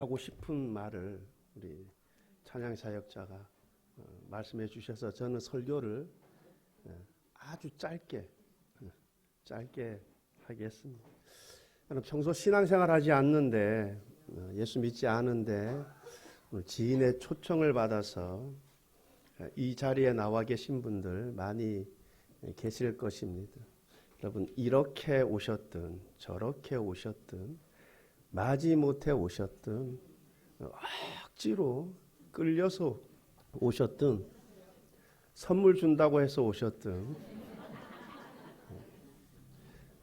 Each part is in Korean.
하고 싶은 말을 우리 찬양 사역자가 어, 말씀해 주셔서 저는 설교를 어, 아주 짧게 어, 짧게 하겠습니다. 저는 평소 신앙생활 하지 않는데 어, 예수 믿지 않은데 지인의 초청을 받아서 어, 이 자리에 나와 계신 분들 많이 계실 것입니다. 여러분 이렇게 오셨든 저렇게 오셨든 마지못해 오셨든 억지로 끌려서 오셨든 선물 준다고 해서 오셨든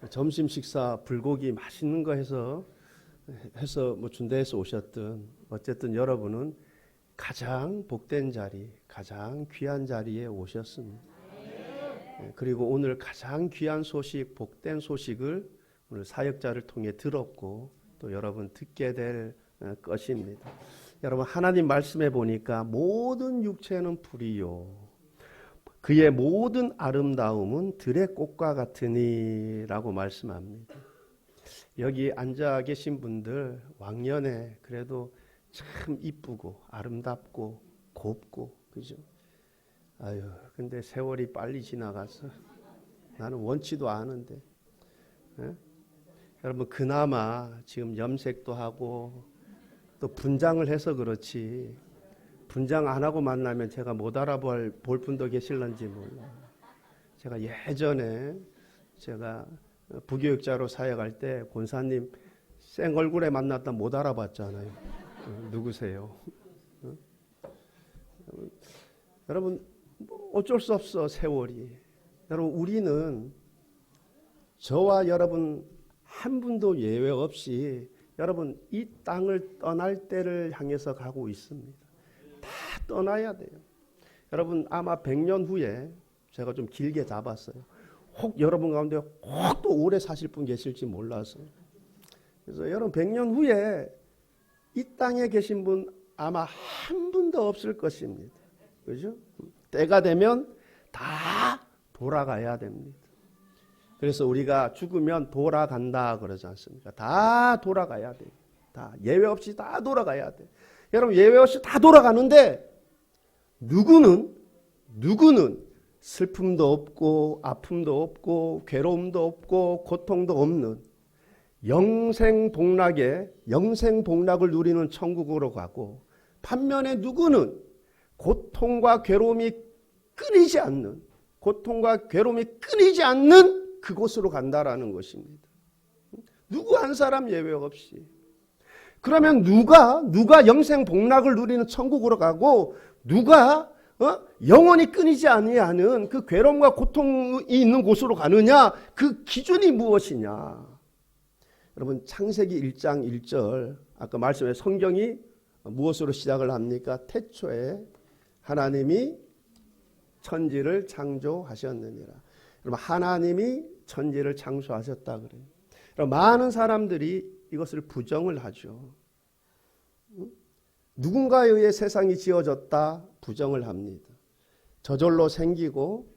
점심 식사 불고기 맛있는 거 해서 해서 뭐 준다 해서 오셨든 어쨌든 여러분은 가장 복된 자리, 가장 귀한 자리에 오셨습니다. 예, 그리고 오늘 가장 귀한 소식, 복된 소식을 오늘 사역자를 통해 들었고 또 여러분 듣게 될 어, 것입니다. 여러분 하나님 말씀해 보니까 모든 육체는 불이요 그의 모든 아름다움은 들의 꽃과 같으니라고 말씀합니다. 여기 앉아 계신 분들 왕년에 그래도 참 이쁘고 아름답고 곱고 그죠? 아유 근데 세월이 빨리 지나가서 나는 원치도 않은데 예? 여러분 그나마 지금 염색도 하고 또 분장을 해서 그렇지 분장 안 하고 만나면 제가 못 알아볼 볼 분도 계실런지 몰라. 제가 예전에 제가 부교육자로 사역할 때 권사님 생 얼굴에 만났다 못 알아봤잖아요. 어, 누구세요? 어? 여러분 뭐 어쩔 수 없어 세월이. 여러분 우리는 저와 여러분 한 분도 예외 없이 여러분 이 땅을 떠날 때를 향해서 가고 있습니다. 다 떠나야 돼요. 여러분 아마 100년 후에 제가 좀 길게 잡았어요. 혹 여러분 가운데 혹 또 오래 사실 분 계실지 몰라서. 그래서 여러분 100년 후에 이 땅에 계신 분 아마 한 분도 없을 것입니다. 그죠? 때가 되면 다 돌아가야 됩니다. 그래서 우리가 죽으면 돌아간다 그러지 않습니까? 다 돌아가야 돼. 다 예외 없이 다 돌아가야 돼. 여러분 예외 없이 다 돌아가는데 누구는 누구는 슬픔도 없고 아픔도 없고 괴로움도 없고 고통도 없는 영생 복락에 영생 복락을 누리는 천국으로 가고 반면에 누구는 고통과 괴로움이 끊이지 않는 고통과 괴로움이 끊이지 않는 그곳으로 간다라는 것입니다. 누구 한 사람 예외 없이. 그러면 누가 누가 영생 복락을 누리는 천국으로 가고 누가 어? 영원히 끊이지 아니하는 그 괴로움과 고통이 있는 곳으로 가느냐? 그 기준이 무엇이냐? 여러분 창세기 1장 1절 아까 말씀에 성경이 무엇으로 시작을 합니까? 태초에 하나님이 천지를 창조하셨느니라. 여러분 하나님이 천지를 창조하셨다 그래요. 많은 사람들이 이것을 부정을 하죠. 누군가에 의해 세상이 지어졌다 부정을 합니다. 저절로 생기고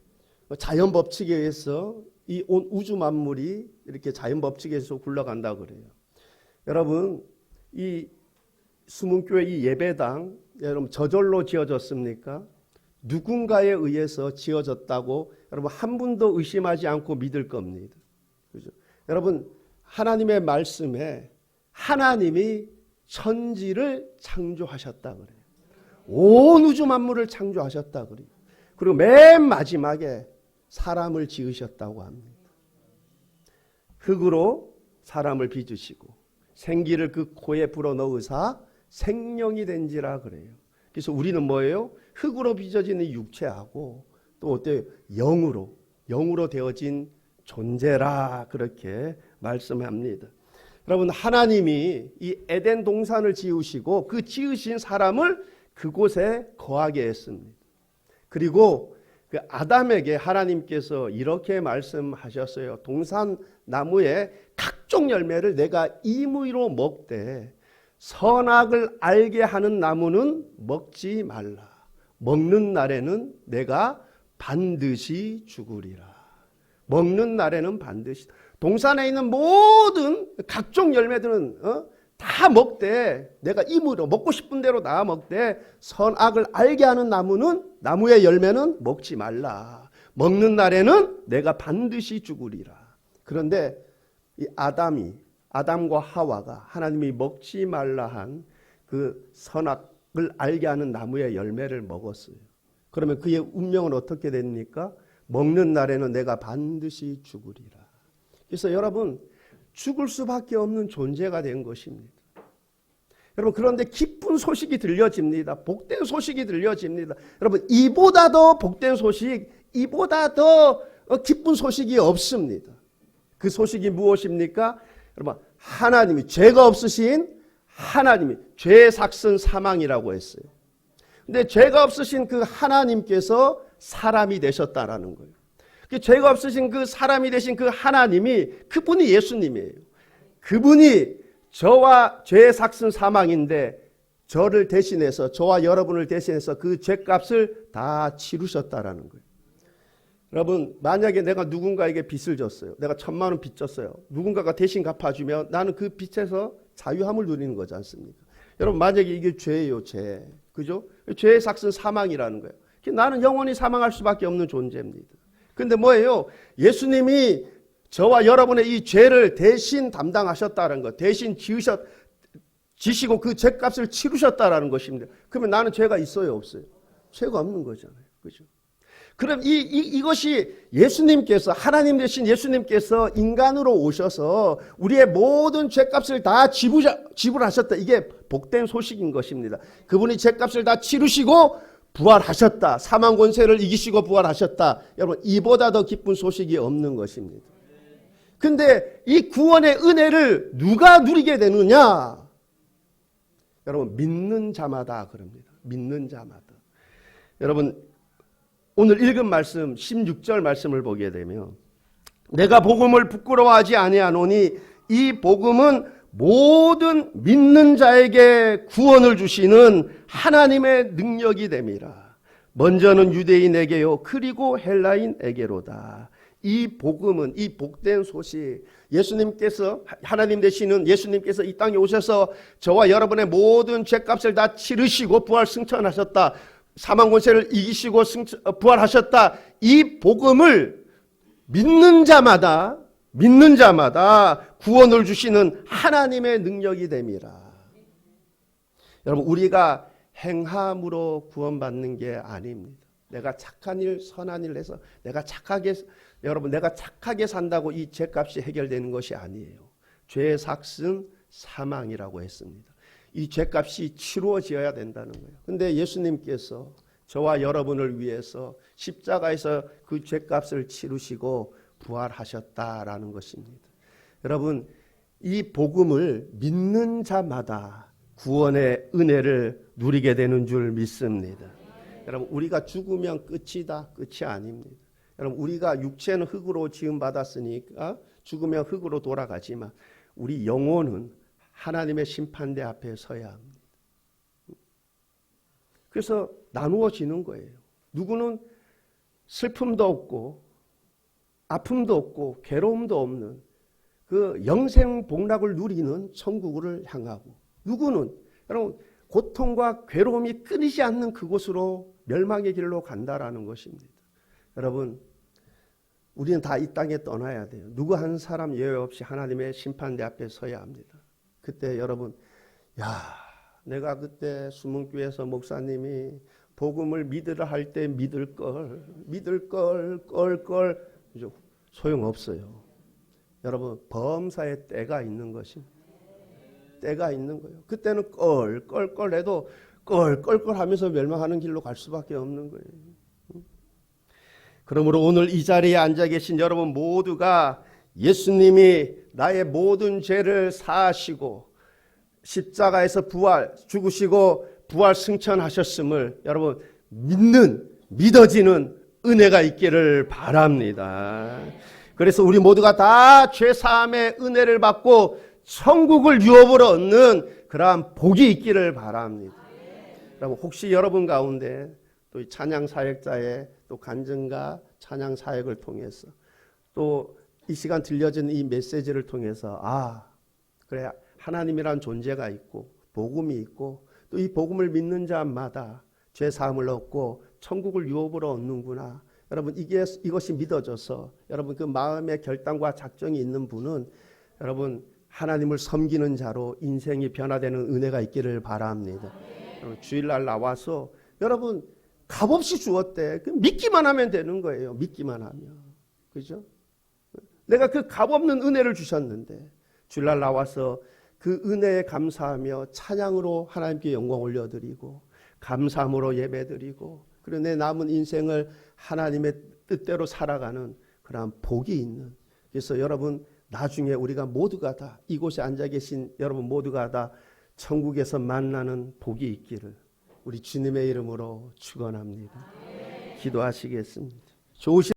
자연 법칙에 의해서 이 온 우주 만물이 이렇게 자연 법칙에서 굴러간다 그래요. 여러분 이 수문교회 이 예배당 여러분 저절로 지어졌습니까? 누군가에 의해서 지어졌다고 여러분 한 분도 의심하지 않고 믿을 겁니다. 그죠? 여러분 하나님의 말씀에 하나님이 천지를 창조하셨다 그래요. 온 우주 만물을 창조하셨다 그래요. 그리고 맨 마지막에 사람을 지으셨다고 합니다. 흙으로 사람을 빚으시고 생기를 그 코에 불어넣으사 생명이 된지라 그래요. 그래서 우리는 뭐예요? 흙으로 빚어진 이 육체하고 또 어때요? 영으로 영으로 되어진 존재라 그렇게 말씀합니다. 여러분 하나님이 이 에덴 동산을 지으시고 그 지으신 사람을 그곳에 거하게 했습니다. 그리고 그 아담에게 하나님께서 이렇게 말씀하셨어요. 동산 나무의 각종 열매를 내가 임의로 먹되 선악을 알게 하는 나무는 먹지 말라. 먹는 날에는 내가 반드시 죽으리라. 먹는 날에는 반드시 동산에 있는 모든 각종 열매들은 어? 다 먹되 내가 임으로 먹고 싶은 대로 다 먹되 선악을 알게 하는 나무는 나무의 열매는 먹지 말라. 먹는 날에는 내가 반드시 죽으리라. 그런데 이 아담이 아담과 하와가 하나님이 먹지 말라 한 그 선악을 알게 하는 나무의 열매를 먹었어요. 그러면 그의 운명은 어떻게 됩니까? 먹는 날에는 내가 반드시 죽으리라. 그래서 여러분 죽을 수밖에 없는 존재가 된 것입니다. 여러분 그런데 기쁜 소식이 들려집니다. 복된 소식이 들려집니다. 여러분 이보다 더 복된 소식, 이보다 더 기쁜 소식이 없습니다. 그 소식이 무엇입니까? 여러분 하나님이 죄가 없으신 하나님이 죄의 삭슨 사망이라고 했어요. 근데 죄가 없으신 그 하나님께서 사람이 되셨다라는 거예요. 그 죄가 없으신 그 사람이 되신 그 하나님이 그분이 예수님이에요. 그분이 저와 죄의 삭슨 사망인데 저를 대신해서 저와 여러분을 대신해서 그 죄값을 다 치르셨다라는 거예요. 여러분 만약에 내가 누군가에게 빚을 졌어요. 내가 천만 원 빚 졌어요. 누군가가 대신 갚아주면 나는 그 빚에서 자유함을 누리는 거지 않습니까? 여러분 만약에 이게 죄예요, 죄. 그죠? 죄의 삭슨 사망이라는 거예요. 나는 영원히 사망할 수밖에 없는 존재입니다. 근데 뭐예요? 예수님이 저와 여러분의 이 죄를 대신 담당하셨다는 것, 대신 지으셨, 지시고 그 죄값을 치르셨다라는 것입니다. 그러면 나는 죄가 있어요, 없어요? 죄가 없는 거잖아요. 그죠? 그럼 이, 이, 이것이 예수님께서, 하나님 되신 예수님께서 인간으로 오셔서 우리의 모든 죄값을 다 지불, 지불하셨다. 이게 복된 소식인 것입니다. 그분이 죄값을 다 치르시고 부활하셨다. 사망 권세를 이기시고 부활하셨다. 여러분, 이보다 더 기쁜 소식이 없는 것입니다. 근데 이 구원의 은혜를 누가 누리게 되느냐? 여러분, 믿는 자마다 그럽니다. 믿는 자마다. 여러분, 오늘 읽은 말씀 16절 말씀을 보게 되면 내가 복음을 부끄러워하지 아니하노니 이 복음은 모든 믿는 자에게 구원을 주시는 하나님의 능력이 됨이라. 먼저는 유대인에게요 그리고 헬라인에게로다. 이 복음은 이 복된 소식 예수님께서 하나님 되시는 예수님께서 이 땅에 오셔서 저와 여러분의 모든 죄값을 다 치르시고 부활 승천하셨다. 사망 권세를 이기시고 승천, 부활하셨다. 이 복음을 믿는 자마다 믿는 자마다 구원을 주시는 하나님의 능력이 됨이라. 여러분 우리가 행함으로 구원받는 게 아닙니다. 내가 착한 일, 선한 일을 해서 내가 착하게 여러분 내가 착하게 산다고 이 죄값이 해결되는 것이 아니에요. 죄의 삭슨 사망이라고 했습니다. 이 죄값이 치루어져야 된다는 거예요. 근데 예수님께서 저와 여러분을 위해서 십자가에서 그 죄값을 치르시고 부활하셨다라는 것입니다. 여러분, 이 복음을 믿는 자마다 구원의 은혜를 누리게 되는 줄 믿습니다. 여러분, 우리가 죽으면 끝이다. 끝이 아닙니다. 여러분, 우리가 육체는 흙으로 지음 받았으니까 죽으면 흙으로 돌아가지만 우리 영혼은 하나님의 심판대 앞에 서야 합니다. 그래서 나누어지는 거예요. 누구는 슬픔도 없고 아픔도 없고 괴로움도 없는 그 영생 복락을 누리는 천국을 향하고 누구는 여러분 고통과 괴로움이 끊이지 않는 그곳으로 멸망의 길로 간다라는 것입니다. 여러분 우리는 다 이 땅에 떠나야 돼요. 누구 한 사람 예외 없이 하나님의 심판대 앞에 서야 합니다. 그때 여러분 야 내가 그때 수문교에서 목사님이 복음을 믿으라 할 때 믿을 걸 믿을 걸 걸 걸 소용없어요. 여러분 범사에 때가 있는 것입니다. 때가 있는 거예요. 그때는 껄껄껄 해도 껄껄껄 하면서 멸망하는 길로 갈 수밖에 없는 거예요. 그러므로 오늘 이 자리에 앉아 계신 여러분 모두가 예수님이 나의 모든 죄를 사하시고 십자가에서 부활 죽으시고 부활 승천하셨음을 여러분 믿는 믿어지는 은혜가 있기를 바랍니다. 그래서 우리 모두가 다 죄사함의 은혜를 받고 천국을 유업으로 얻는 그러한 복이 있기를 바랍니다. 여러분 혹시 여러분 가운데 또 찬양 사역자의 또 간증과 찬양 사역을 통해서 또 이 시간 들려진 이 메시지를 통해서 아 그래 하나님이란 존재가 있고 복음이 있고 또 이 복음을 믿는 자마다 죄 사함을 얻고 천국을 유업으로 얻는구나. 여러분 이게 이것이 믿어져서 여러분 그 마음의 결단과 작정이 있는 분은 여러분 하나님을 섬기는 자로 인생이 변화되는 은혜가 있기를 바랍니다. 여러분, 주일날 나와서 여러분 값없이 주었대. 그 믿기만 하면 되는 거예요. 믿기만 하면. 그죠? 내가 그 값없는 은혜를 주셨는데 주일날 나와서 그 은혜에 감사하며 찬양으로 하나님께 영광 올려드리고 감사함으로 예배드리고 그리고 내 남은 인생을 하나님의 뜻대로 살아가는 그러한 복이 있는 그래서 여러분 나중에 우리가 모두가 다 이곳에 앉아 계신 여러분 모두가 다 천국에서 만나는 복이 있기를 우리 주님의 이름으로 축원합니다. 기도하시겠습니다. 좋으신